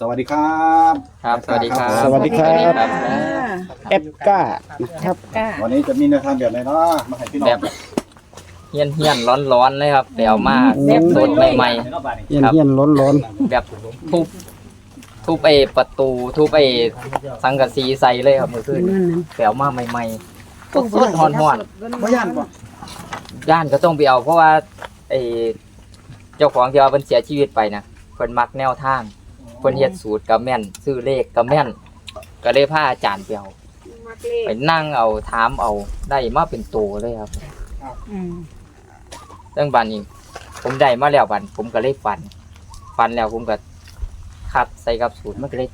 สวัสดีครับครับสวัสดีครับสวัสดีครับ สวัสดีครับ เอฟก้านะครับก้าวันนี้จะมีแนวทางแบบไหนเนาะมาให้พี่น้องแบบเฮี้ยนเฮี้ยนร้อนร้อนๆเลยครับไปเอามาแบบสดใหม่เย็นเย็นร้อนร้อนๆแบบทุบทุบไอ้ประตูทุบไอ้สังกะสีใส่เลยครับเมื่อคืนไปเอามาใหม่ๆสดๆฮ้อนบ่ย่านบ่ๆย่านก็ต้องไปเอาเพราะว่าไอ้เจ้าของที่ว่าเพิ่นเสียชีวิตไปนะเพิ่นมักแนวทาง เพิ่นเฮ็ดสูตรก็แม่นซื้อเลขก็แม่น ก็เลยพาอาจารย์ไปเอามักเลขไปนั่งเอาถามเอาได้มาเป็นตัวเลยครับอืมเรื่องบันนี้ ผมได้มาแล้วบันผมก็เลยฟันฟันแล้วผมก็คัดใส่กับสูตรมันก็เลย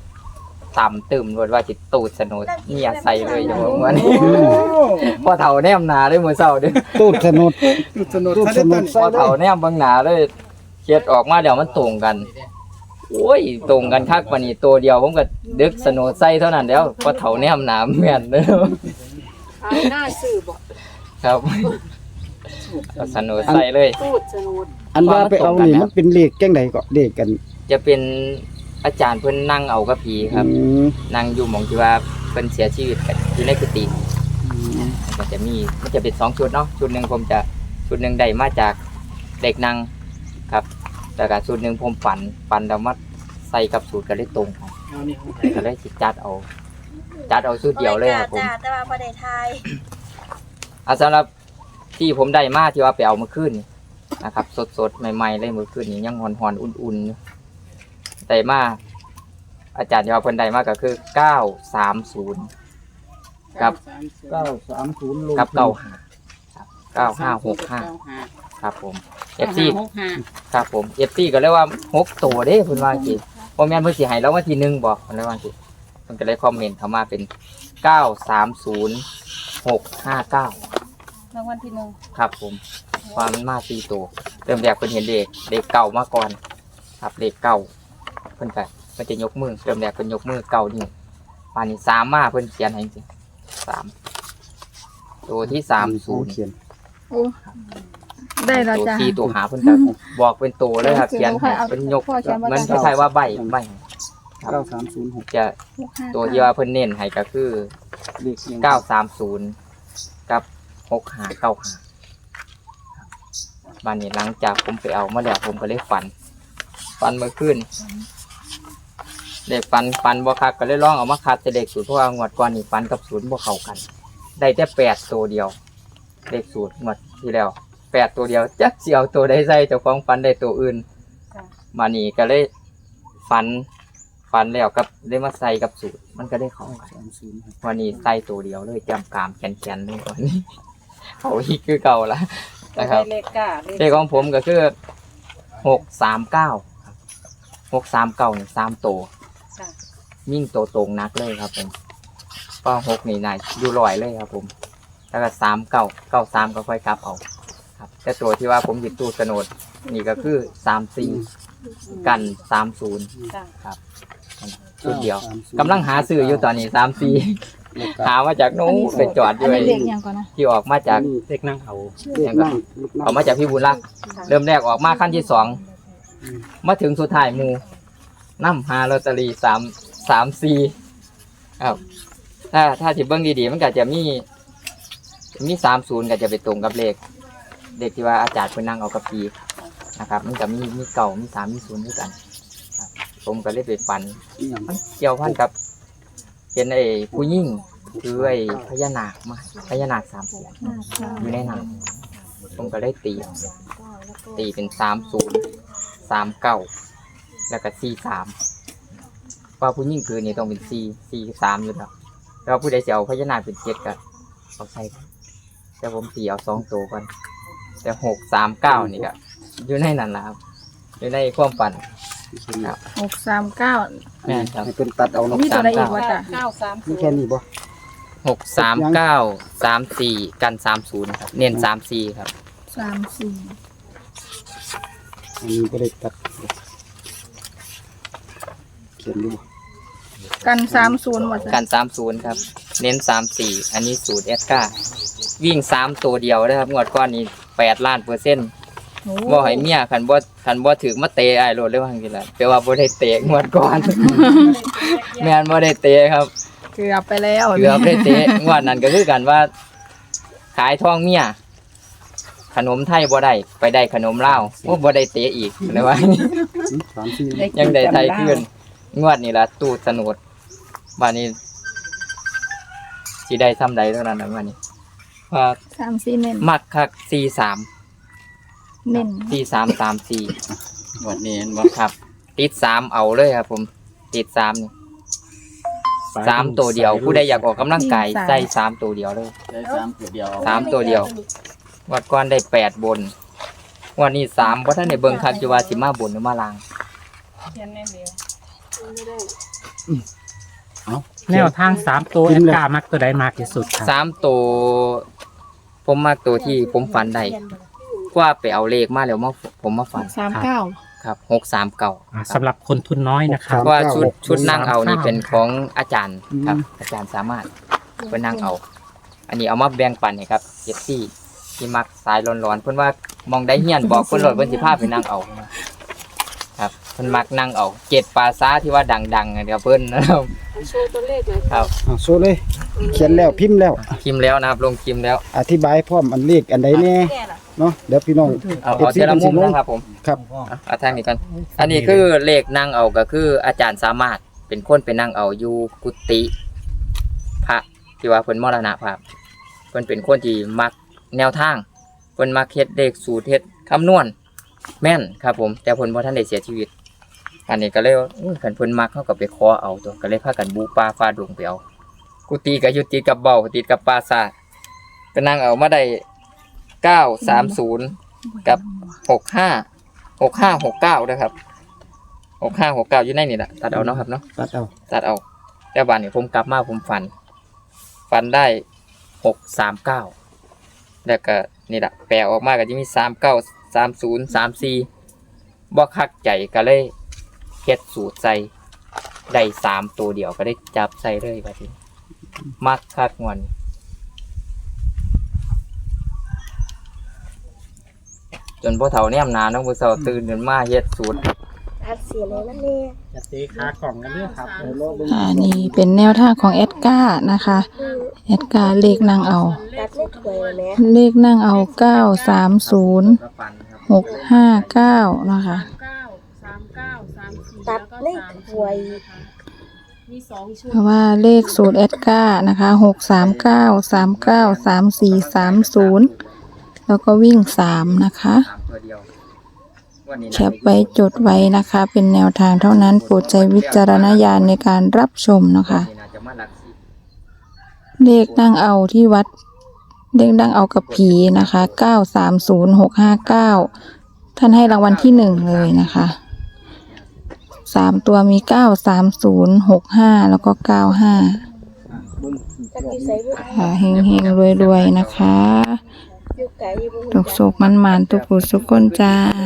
ต่ำตึมรวดว่าจิตตูดสนุดเนี่ยใส่เลยอย่างว่านี้พอเถาแนมหนาเลยมือเศร้าเด้อๆตูดสนุดสนุกตูดถ้าสได้นุต้ดนใส่พอเลเถายแนมเบางหนาเลยเช็ดออกมาเดี๋ยวมันตรงกัน โอ้ยตรงกันคักปานนี้ตัวเดียวผมก็ดึกสนุดใส่เท่านั้นแล้วพอเถาแนมหนาแม่นเด้อเอาหน้าสื่อบอกครับก็สนุดใส่เลย พูดสนุดอันว่าไปเอานี่มันเป็นเลขแก้งใดก็เลขกันจะเป็นอาจารย์เพิ่นนั่งเอากับผีครับ อืมนั่งอยู่หมองที่ว่าเพิ่นเสียชีวิตกันอยู่ในกุฏิมันก็จะมีมันจะเป็นสองชุดเนาะชุดหนึ่งผมจะชุดหนึ่งได้มาจากเด็กนั่งครับ แต่กับชุดหนึ่งผมฝันฝันแล้วมาใส่กับสูตรกันเลยตรงกันก็เลยสิจัดเอา จัดเอาชุดเดียวเลยครับผม จ้าแต่ว่าประเดไทยเอาสำหรับที่ผมได้มาที่ว่าไปเอาเมื่อคืนนี่นะครับ สดๆใหม่ๆเลยเมื่อคืนนี้ยังหอนๆอุ่นๆอยู่ได้มาอาจารย์ที่ว่าเพิ่นได้มาก็คือเก้าสามศูนย์ ครับ เก้าสามศูนย์ลงกับเก้าห้าครับเก้าห้าหกห้าครับผม เอฟซีหกห้าครับผมเอฟซีก็เรียกว่าหกตัวเด้เพิ่นว่าจีพอแม่นเพิ่นสิให้แล้ววันที่หนึ่งบอกเพิ่นเลยว่าจีเพิ่นก็เลยคอมเมนต์เข้ามาเป็นเก้าสามศูนย์หกห้าเก้ารางวัลที่หนึ่งครับผมความมันมาสี่ตัวเริ่มแรกเพิ่นเห็นเด็กเด็กเก่ามาก่อน ครับเด็กเก่าเพิ่นก็เพิ่นจะยกมือเริ่มแรกเพิ่นยกมือเก่านี่ปานนี้สามมาเพิ่นเขียนให้จริงๆสามตัวที่สามศูนย์เขียนโอ้ ได้แล้วตัวจ้าที่ตัวหาเพิ่นก็บอกเป็นตัวเลยครับเขียนให้เป็นยกพ่อเขียนว่าเหมันจังคล้ายๆว่าใบใบเก้าสามศูนย์หกจะหกห้าตัวที่ว่าเพิ่นเน้นให้ก็คือ เลขยังเก้าสามศูนย์กับหกหาเก้าหาบ้านนี้หลังจากผมไปเอามาแล้วผมก็เลยฝัน ฝันเมื่อคืนเด็กฝันฝันบ่คักก็เลยลองเอามาคัดแต่เด็กสูตรเพราะว่างวดก่อนนี่ฝันกับศูนย์บ่เข้ากัน ได้แต่แปดตัวเดียวเลขสูตรงวดที่แล้ว แปดตัวเดียวจักสิเอาตัวใดใส่เจ้าของฝันได้ตัวอื่นมานี่ก็เลยฝันฝันแล้วกับได้มาใส่กับสูตร มันก็ได้เข้ากัน สามศูนย์หกวันนี้ใส่ตัวเดียวเลยจำกามแขนๆเลยวันนี้ เขาอีกคือเก่าละนะครับเลขก้าเลขของผมก็คือหกสามเก้าหกสามเก้านี่สามตัวยิ่งตัวตรงนักเลยครับผมก็หกนี่นายอยู่ลอยเลยครับผม แล้วก็สามเก้าเก้าสามก็ค่อยกลับเอาครับ แต่ตัวที่ว่าผมหยิบตู้สนดนี่ก็คือสามสี่กันสามศูนย์ครับชุดเดียวกำลังหาซื้ออยู่ตอนนี้สามสี่หามาจากนู้นไปจอดอันด้วยนี้เลขยังก่อนนะที่ออกมาจากเลขนั่งเอาเลขนั่งลูกนั่ง ออกมาจากพี่บุญรักษ์เริ่มแรกออกมาขั้นที่สองมาถึงสุดท้ายหมูน้ำหาลอตเตอรี่สามสามสี่ครับถ้าถ้าถิเบิ้งดีๆ มันก็จะมี มีสามศูนย์ก็จะไปตรงกับเลข เลขที่ว่าอาจารย์เพิ่นนั่งเอากับปีนะครับ มันก็มีมีเก่ามีสามมีศูนย์ด้วยกันครับผมก็เลยไปฟันอีหยังมันเกี่ยวพันกับ เป็นไอ้ผู้ยิ่งคือไอ้พญานาคมาพญานาคสามเสียนอยู่ในนั้นผมก็ได้ตี ตีเป็นสามศูนย์สามเก้าแล้วก็สี่สามว่าผู้ยิ่งคือนี่ต้องเป็นสี่สี่สามอยู่แล้วแล้วผู้ใดจะเอาพญานาคเป็นเจ็ดก็เอาใส่แต่ผมตีเอาสองตัวก่อน แต่หกสามเก้านี่ก็อยู่ในนั้นแหละครับอยู่ในความฝันครับหกสามเก้าแม่นครับ ให้เป็นตัดเอาเนาะมีตัวไหนอีกวะจ้ะเก้าสามมีแค่นี้บ่หกสามเก้าสามสี่กันสามศูนย์ครับ เน้นสามสี่ครับ สามสี่อันนี้บ่ได้ตัด เขียนดูบ่กันสามศูนย์วะกัจ้ะนสามศูนย์ครับ เน้นสามสี่อันนี้สูตรเอสก้าวิ่งสามตัวเดียวนะครับงวดก้อนนี้ แปดล้านเปอร์เซ็นต์โอ้บ่ให้เมียคันบ่คันบ่ถึกมาเตะอ้ายโลดเลยว่าจังซี่ล่ะแปลว่าบ่ได้เตะงวดก่อน แม่นบ่ได้เตะครับ เกือบไปแล้วเกือบได้เตะงวดนั้นก็คือกันว่า ขายทองเมียขนมไทยบ่ได้ไปได้ขนมลาวโอ้บ่ได้เตะอีกเลยว่า สามสี่ยังได้ไทยขึ้น งวดนี่ละตู้สนุดบ้านนี้สิได้ซ้ำใดเท่านั้นนะวันนี้ ว่าสามสี่เน้นมักคักสี่สามเน้นสี่สามสามสี่วันนี้เห็นบ่ครับ ติดสามเอาเลยครับ ผม ติดสามนี่สามตัวเดียว ผู้ใดอยากออกกำลังกายใส่สามตัวเดียวเลยได้สามตัวเดียวสามตัวเดียว วัดก้อนได้แปดบน วันนี้สามว่าท่านในเบิงคักจิว่าสิมาบนหรือมาลางแนวทางสามตัวแอดกามักตัวใดมากที่สุดครับสามตัว ผมมักตัวที่ผมฝันได้ว่าไปเอาเลขมาแล้วมาผมมาฝันสามเก้าครับหกสามเก่าอ่าสำหรับคนทุนน้อยนะครับ ว่าชุดชุดนั่งเอานี่เป็นของอาจารย์ครับ อาจารย์สามารถเป็นนั่งเอา อันนี้เอามาแบ่งปันให้ครับเจ็ดซี่ที่มักสายร้อนๆเพิ่นว่ามองได้เฮียนบอกเพิ่นโหลดเพิ่นสิพาไปนั่งเอาครับเพิ่นมักนั่งเอาเจ็ดปลาซาที่ว่าดังๆนะครับเพิ่นนะครับโชว์ตัวเลขเลยครับอ่าโซเลย เขียนแล้วพิมพ์แล้ว พิมพ์แล้วนะครับลงพิมพ์แล้ว อธิบายพร้อมอันเลขอันใดแน่เนาะเดี๋ยวพี่น้องเอาเอาเทละมุมนะครับผมครับเอาเอาทางนี้กันอันนี้คือเลขนั่งเอาก็คืออาจารย์สามารถเป็นคนไปนั่งเอาอยู่กุฏิพระที่ว่าเพิ่นมรณภาพเพิ่นเป็นคนที่มักแนวทางเพิ่นมักเฮ็ดเลขสูตรเฮ็ดคำนวณแม่นครับผม แต่เพิ่นบ่ทันได้เสียชีวิต อันนี้ก็เลยว่าอื้อคันเพิ่นมักเขาก็ไปขอเอาตัวก็เลยพากันบูปลาฟ้าดงไปเอา กุฏิก็อยู่ติดกับเบ้าติดกับปราสาทก็นั่งเอามาได้930กับหกห้าหกห้าหกเก้านะครับหกห้าหกเก้าอยู่ในนี่แหละตัดเอาเนาะครับเนาะตัดเอาตัดเอาแต่วันนี้ผมกลับมาผมฟันฟันได้หกสามเก้าแล้วก็นี่แหละแปลออกมาก็จะมีสามเก้าสามศูนย์สามสี่บ่คักใจก็เลยเฮ็ดสูตรใส่ได้สามตัวเดียวก็ได้จับใส่เลยแบบนี้ มักคักงวนจนพ่อเฒ่าเนี่ยนาน้องผู้สาวตื่นขึ้นมาเฮ็ดสูตรอัดเสียงเลยนั่นเนี่ยจะตีขากล่องกันเรื่องครับอ่านี่เป็นแนวทางของแอดก้านะคะ แอดก้าเลขนั่งเอา ตัดไม่ถวยเลยแม่เลขนั่งเอาเก้าสามศูนย์หกห้าเก้านะคะตัดไม่ถวย เพราะว่าเลขสูตรแอดก้านะคะหกสามเก้าสามเก้าสามสี่สามศูนย์แล้วก็วิ่งสามนะคะแคปไว้จดไว้นะคะ เป็นแนวทางเท่านั้นโปรดใช้วิจารณญาณในการรับชมนะคะ เลขนั่งเอาที่วัด เลขนั่งเอากับผีนะคะเก้าสามศูนย์หกห้าเก้าท่านให้รางวัลที่หนึ่งเลยนะคะ สามตัวมีเก้าสามศูนย์หกห้าแล้วก็เก้าห้าจักอยู่ใส่บุค่ะเฮงเฮงรวยรวยๆนะคะอยู่ไกลอยู่บุตกโศกมันมันๆตุกุสุกคนจ้าอ